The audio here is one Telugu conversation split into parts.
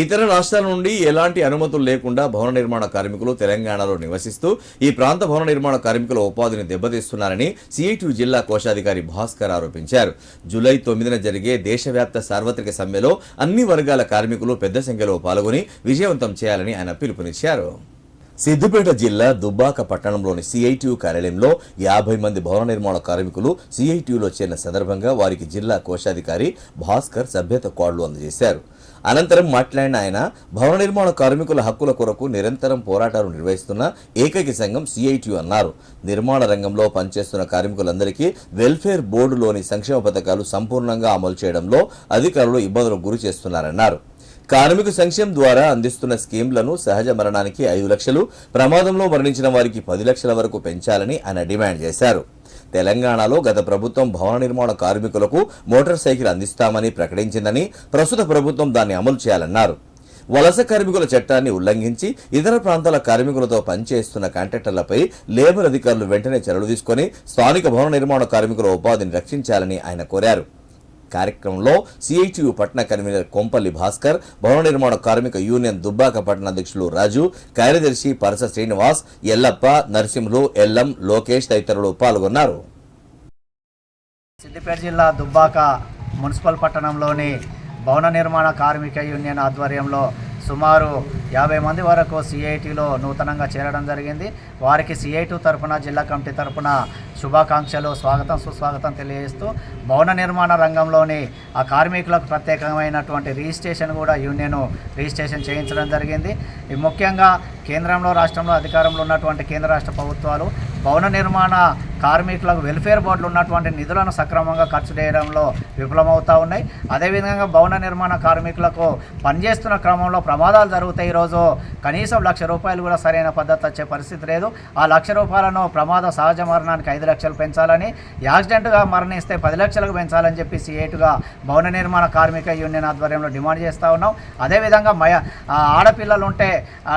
ఇతర రాష్ట్రాల నుండి ఎలాంటి అనుమతులు లేకుండా భవన నిర్మాణ కార్మికులు తెలంగాణలో నివసిస్తూ ఈ ప్రాంత భవన నిర్మాణ కార్మికుల ఉపాధిని దెబ్బతీస్తున్నారని సిఐటి జిల్లా కోశాధికారి భాస్కర్ ఆరోపించారు. జూలై తొమ్మిదిన జరిగే దేశవ్యాప్త సార్వత్రిక సమ్మెలో అన్ని వర్గాల కార్మికులు పెద్ద సంఖ్యలో పాల్గొని విజయవంతం చేయాలని ఆయన పిలుపునిచ్చారు. సిద్దిపేట జిల్లా దుబ్బాక పట్టణంలోని సిఐటియు కార్యాలయంలో యాభై మంది భవన నిర్మాణ కార్మికులు సిఐటియులో చేరిన సందర్భంగా వారికి జిల్లా కోశాధికారి భాస్కర్ సభ్యత కార్డులు అందజేశారు. అనంతరం మాట్లాడిన ఆయన భవన నిర్మాణ కార్మికుల హక్కుల కొరకు నిరంతరం పోరాటాలు నిర్వహిస్తున్న ఏకైక సంఘం సిఐటియు అన్నారు. నిర్మాణ రంగంలో పనిచేస్తున్న కార్మికులందరికీ వెల్ఫేర్ బోర్డులోని సంక్షేమ పథకాలు సంపూర్ణంగా అమలు చేయడంలో అధికారులు ఇబ్బందులకు గురి చేస్తున్నారన్నారు. కార్మిక సంక్షేమం ద్వారా అందిస్తున్న స్కీమ్లను సహజ మరణానికి ఐదు లక్షలు ప్రమాదంలో మరణించిన వారికి పది లక్షల వరకు పెంచాలని ఆయన డిమాండ్ చేశారు. తెలంగాణలో గత ప్రభుత్వం భవన నిర్మాణ కార్మికులకు మోటార్ సైకిల్ అందిస్తామని ప్రకటించిందని ప్రస్తుత ప్రభుత్వం దాన్ని అమలు చేయాలన్నారు. వలస కార్మికుల చట్టాన్ని ఉల్లంఘించి ఇతర ప్రాంతాల కార్మికులతో పనిచేస్తున్న కాంట్రాక్టర్లపై లేబర్ అధికారులు వెంటనే చర్యలు తీసుకొని స్థానిక భవన నిర్మాణ కార్మికుల ఉపాధిని రక్షించాలని ఆయన కోరారు. కార్యక్రమంలో సిఐటియు పట్టణ కన్వీనర్ కొంపల్లి భాస్కర్ భవన నిర్మాణ కార్మిక యూనియన్ దుబ్బాక పట్టణ అధ్యక్షులు రాజు కార్యదర్శి పరస శ్రీనివాస్ ఎల్లప్ప నరసింహులు ఎల్లం లోకేష్ తదితరులు పాల్గొన్నారు. సిద్దిపేట జిల్లా దుబ్బాక మున్సిపల్ పట్టణంలోని భవన నిర్మాణ కార్మిక యూనియన్ ఆధ్వర్యంలో సుమారు యాభై మంది వరకు సిఐటిలో నూతనంగా చేరడం జరిగింది. వారికి సిఐటి తరపున జిల్లా కమిటీ తరపున శుభాకాంక్షలు స్వాగతం సుస్వాగతం తెలియజేస్తూ భవన నిర్మాణ రంగంలోని ఆ కార్మికులకు ప్రత్యేకమైనటువంటి రిజిస్ట్రేషన్ కూడా యూనియన్ రిజిస్ట్రేషన్ చేయించడం జరిగింది. ముఖ్యంగా కేంద్రంలో రాష్ట్రంలో అధికారంలో ఉన్నటువంటి కేంద్ర రాష్ట్ర ప్రభుత్వాలు భవన నిర్మాణ కార్మికులకు వెల్ఫేర్ బోర్డులు ఉన్నటువంటి నిధులను సక్రమంగా ఖర్చు చేయడంలో విఫలమవుతూ ఉన్నాయి. అదేవిధంగా భవన నిర్మాణ కార్మికులకు పనిచేస్తున్న క్రమంలో ప్రమాదాలు జరుగుతాయి. ఈరోజు కనీసం లక్ష రూపాయలు కూడా సరైన పద్ధతి వచ్చే పరిస్థితి లేదు. ఆ లక్ష రూపాయలను ప్రమాద సహజ మరణానికి ఐదు లక్షలు పెంచాలని యాక్సిడెంట్గా మరణిస్తే పది లక్షలకు పెంచాలని చెప్పి సిఏటుగా భవన నిర్మాణ కార్మిక యూనియన్ ఆధ్వర్యంలో డిమాండ్ చేస్తూ ఉన్నాం. అదేవిధంగా మయ ఆడపిల్లలు ఉంటే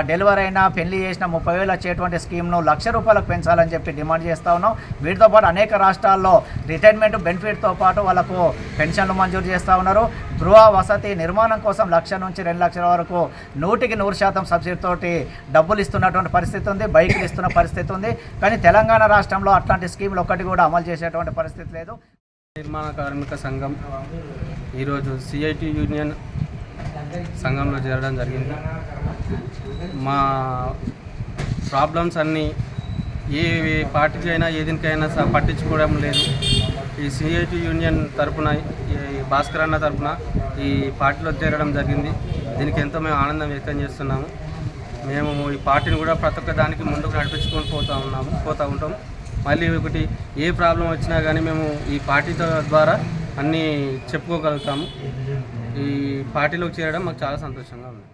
డెలివరీ అయినా పెళ్ళి చేసిన ముప్పై వేలు వచ్చేటువంటి స్కీమ్ను లక్ష రూపాయలకు పెంచాలని చెప్పి డిమాండ్ చేస్తూ ఉన్నాం. వీటితో పాటు అనేక రాష్ట్రాల్లో రిటైర్మెంట్ బెనిఫిట్తో పాటు వాళ్ళకు పెన్షన్లు మంజూరు చేస్తూ ఉన్నారు. గృహ వసతి నిర్మాణం కోసం లక్ష నుంచి రెండు లక్షల వరకు నూటికి నూరు శాతం సబ్సిడీతోటి డబ్బులు ఇస్తున్నటువంటి పరిస్థితి ఉంది బైకులు ఇస్తున్న పరిస్థితి ఉంది. కానీ తెలంగాణ రాష్ట్రంలో అట్లాంటి స్కీములు ఒక్కటి కూడా అమలు చేసేటువంటి పరిస్థితి లేదు. నిర్మాణ కార్మిక సంఘం ఈరోజు సిఐటి యూనియన్ సంఘంలో చేరడం జరిగింది. మా ప్రాబ్లమ్స్ అన్నీ ఏ పార్టీకి అయినా ఏదికైనా పట్టించుకోవడం లేదు. ఈ సిఐటి యూనియన్ తరపున ఈ భాస్కర్ అన్న తరఫున ఈ పార్టీలో చేరడం జరిగింది. దీనికి ఎంతో మేము ఆనందం వ్యక్తం చేస్తున్నాము. మేము ఈ పార్టీని కూడా ప్రతి ఒక్క దానికి ముందుకు నడిపించుకొని పోతూ ఉన్నాము పోతూ ఉంటాం. మళ్ళీ ఒకటి ఏ ప్రాబ్లం వచ్చినా కానీ మేము ఈ పార్టీతో ద్వారా అన్నీ చెప్పుకోగలుగుతాము. ఈ పార్టీలోకి చేరడం మాకు చాలా సంతోషంగా ఉంది.